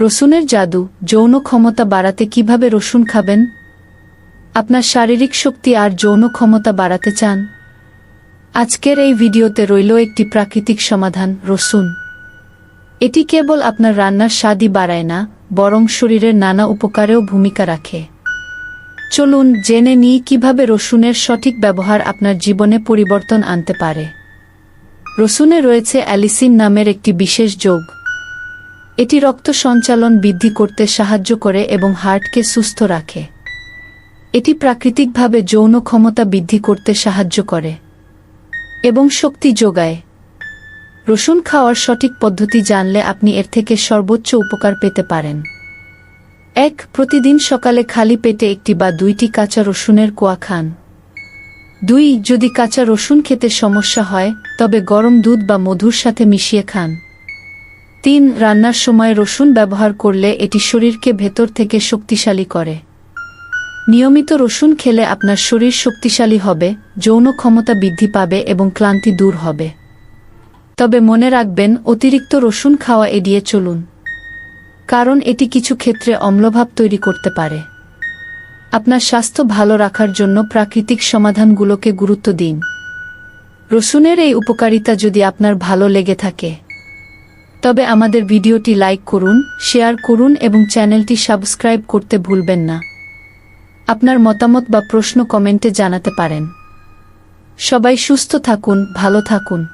রসুনের জাদু যৌন ক্ষমতা বাড়াতে কীভাবে রসুন খাবেন? আপনার শারীরিক শক্তি আর যৌন ক্ষমতা বাড়াতে চান? আজকের এই ভিডিওতে রইল একটি প্রাকৃতিক সমাধান, রসুন। এটি কেবল আপনার রান্নার স্বাদই বাড়ায় না, বরং শরীরের নানা উপকারেও ভূমিকা রাখে। চলুন জেনে নিই কীভাবে রসুনের সঠিক ব্যবহার আপনার জীবনে পরিবর্তন আনতে পারে। রসুনে রয়েছে অ্যালিসিন নামের একটি বিশেষ যোগ। এটি রক্ত সঞ্চালন বৃদ্ধি করতে সাহায্য করে এবং হার্টকে সুস্থ রাখে। এটি প্রাকৃতিকভাবে যৌন ক্ষমতা বৃদ্ধি করতে সাহায্য করে এবং শক্তি যোগায়। রসুন খাওয়ার সঠিক পদ্ধতি জানলে আপনি এর থেকে সর্বোচ্চ উপকার পেতে পারেন। এক, প্রতিদিন সকালে খালি পেটে একটি বা দুইটি কাঁচা রসুনের কোয়া খান। দুই, যদি কাঁচা রসুন খেতে সমস্যা হয়, তবে গরম দুধ বা মধুর সাথে মিশিয়ে খান। তিন রান্নার সময় রসুন ব্যবহার করলে এটি শরীরকে ভেতর থেকে শক্তিশালী করে। নিয়মিত রসুন খেলে আপনার শরীর শক্তিশালী হবে, যৌন ক্ষমতা বৃদ্ধি পাবে এবং ক্লান্তি দূর হবে। তবে মনে রাখবেন, অতিরিক্ত রসুন খাওয়া এড়িয়ে চলুন। কারণ এটি কিছু ক্ষেত্রে অম্লভাব তৈরি করতে পারে। আপনার স্বাস্থ্য ভালো রাখার জন্য প্রাকৃতিক সমাধানগুলোকে গুরুত্ব দিন। রসুনের এই উপকারিতা যদি আপনার ভালো লেগে থাকে তবে আমাদের ভিডিওটি লাইক করুন, শেয়ার করুন এবং চ্যানেলটি সাবস্ক্রাইব করতে ভুলবেন না। আপনার মতামত বা প্রশ্ন কমেন্টে জানাতে পারেন। সবাই সুস্থ থাকুন, ভালো থাকুন।